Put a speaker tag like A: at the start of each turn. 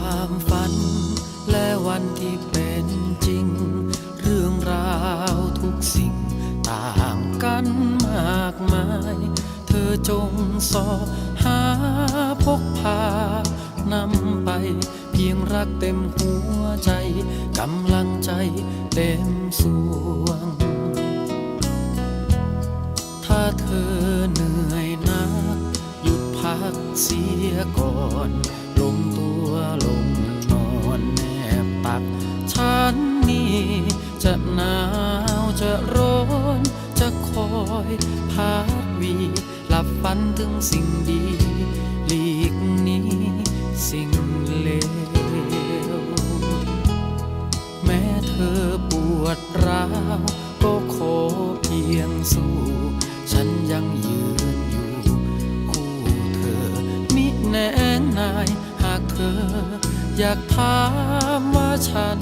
A: ความฝัน และวันที่เป็นจริง เรื่องราวทุกสิ่ง ต่างกันมากมาย เธอจงสอหาพกพานำไป เพียงรักเต็มหัวใจ กำลังใจเต็มสวง ถ้าเธอเหนื่อยนัก หยุดพักเสียก่อนลงตัว จะหนาวจะร้อน จะคอยพักวีหลับฝันถึงสิ่งดี หลีกนี้สิ่งเลว แม้เธอปวดร้าว ก็ขอเพียงสู้ ฉันยังยืนอยู่ คู่เธอมิแนงนาย หากเธอ อยากถามว่าฉัน